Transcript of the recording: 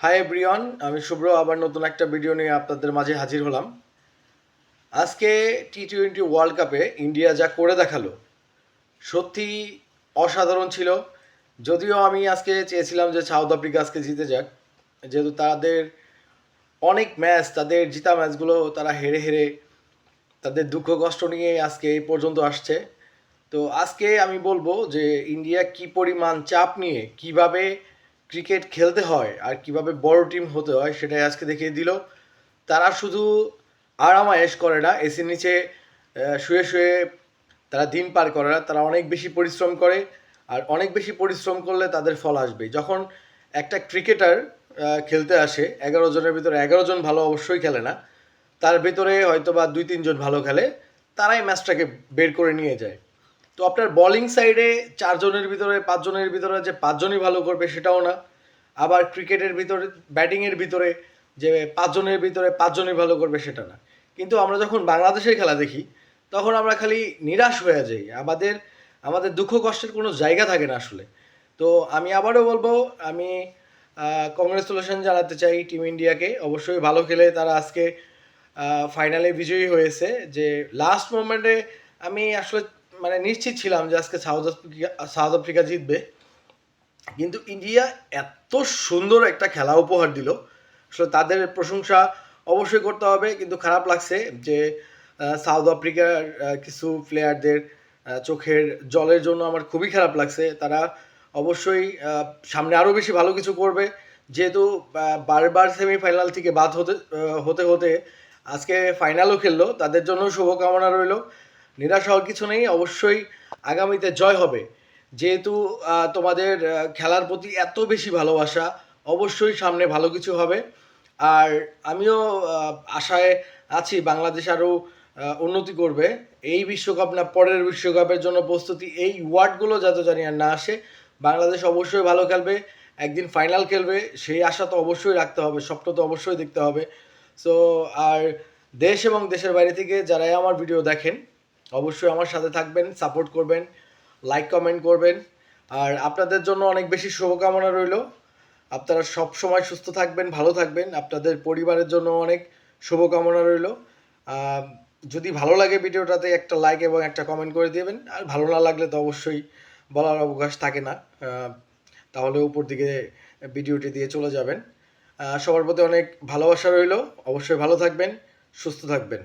Hi everyone আমি শুভ্র, আবার নতুন একটা ভিডিও নিয়ে আপনাদের মাঝে হাজির হলাম। আজকে টি টোয়েন্টি ওয়ার্ল্ড কাপে ইন্ডিয়া যা করে দেখাল, সত্যি অসাধারণ ছিল। যদিও আমি আজকে চেয়েছিলাম যে সাউথ আফ্রিকা আজকে জিতে যাক, যেহেতু তাদের অনেক ম্যাচ তাদের জিতা ম্যাচগুলো তারা হেরে হেরে তাদের দুঃখ কষ্ট নিয়ে আজকে এই পর্যন্ত আসছে। তো আজকে আমি বলব যে ইন্ডিয়া কি পরিমাণ চাপ নিয়ে, কীভাবে ক্রিকেট খেলতে হয় আর কীভাবে বড় টিম হতে হয় সেটাই আজকে দেখিয়ে দিল। তারা শুধু আরামায়েশ করে না এসির নিচে শুয়ে শুয়ে তারা দিন পার করে না, তারা অনেক বেশি পরিশ্রম করে আর অনেক বেশি পরিশ্রম করলে তাদের ফল আসবে। যখন একটা ক্রিকেটার খেলতে আসে, এগারো জনের ভিতরে এগারো জন ভালো অবশ্যই খেলে না, তার ভিতরে হয়তো বা দুই তিনজন ভালো খেলে, তারাই ম্যাচটাকে বের করে নিয়ে যায়। তো আপনার বোলিং সাইডে চারজনের ভিতরে, পাঁচজনের ভিতরে যে পাঁচজনই ভালো করবে সেটাও না। আবার ক্রিকেটের ভিতরে ব্যাটিংয়ের ভিতরে যে পাঁচজনের ভিতরে পাঁচজনই ভালো করবে সেটা না। কিন্তু আমরা যখন বাংলাদেশের খেলা দেখি, তখন আমরা খালি নিরাশ হয়ে যাই। আমাদের আমাদের দুঃখ কষ্টের কোনো জায়গা থাকে না আসলে। তো আমি আবারও বলব, আমি কংগ্রেচুলেশন জানাতে চাই টিম ইন্ডিয়াকে। অবশ্যই ভালো খেলে তারা আজকে ফাইনালে বিজয়ী হয়েছে। যে লাস্ট মোমেন্টে আমি আসলে মানে নিশ্চিত ছিলাম যে আজকে সাউথ আফ্রিকা সাউথ আফ্রিকা জিতবে। কিন্তু ইন্ডিয়া এত সুন্দর একটা খেলা উপহার দিল। আসলে তাদের প্রশংসা অবশ্যই করতে হবে, কিন্তু খারাপ লাগছে যে সাউথ আফ্রিকার কিছু প্লেয়ারদের চোখের জলের জন্য আমার খুবই খারাপ লাগছে। তারা অবশ্যই সামনে আরও বেশি ভালো কিছু করবে। যেহেতু বারবার সেমিফাইনাল থেকে বাদ হতে হতে হতে আজকে ফাইনালও খেললো। তাদের জন্য শুভকামনা রইল। নিরাশ হওয়ার কিছু নেই, অবশ্যই আগামীতে জয় হবে। যেহেতু তোমাদের খেলার প্রতি এত বেশি ভালোবাসা, অবশ্যই সামনে ভালো কিছু হবে। আর আমিও আশায় আছি বাংলাদেশ আরও উন্নতি করবে। এই বিশ্বকাপ না পরের বিশ্বকাপের জন্য প্রস্তুতি এই ওয়ার্ডগুলো যাতে জানি আর না আসে, বাংলাদেশ অবশ্যই ভালো খেলবে, একদিন ফাইনাল খেলবে, সেই আশা তো অবশ্যই রাখতে হবে, স্বপ্ন তো অবশ্যই দেখতে হবে। সো, আর দেশ এবং দেশের বাইরে থেকে যারাই আমার ভিডিও দেখেন অবশ্যই আমার সাথে থাকবেন সাপোর্ট করবেন লাইক কমেন্ট করবেন। আর আপনাদের জন্য অনেক বেশি শুভকামনা রইল। আপনারা সব সময় সুস্থ থাকবেন, ভালো থাকবেন। আপনাদের পরিবারের জন্য অনেক শুভকামনা রইল। যদি ভালো লাগে ভিডিওটাতে একটা লাইক এবং একটা কমেন্ট করে দিবেন। আর ভালো না লাগলে তো অবশ্যই বলার অবকাশ থাকে না। তাহলে উপর দিকে ভিডিওটি দিয়ে চলে যাবেন। সবার প্রতি অনেক ভালোবাসা রইল। অবশ্যই ভালো থাকবেন, সুস্থ থাকবেন।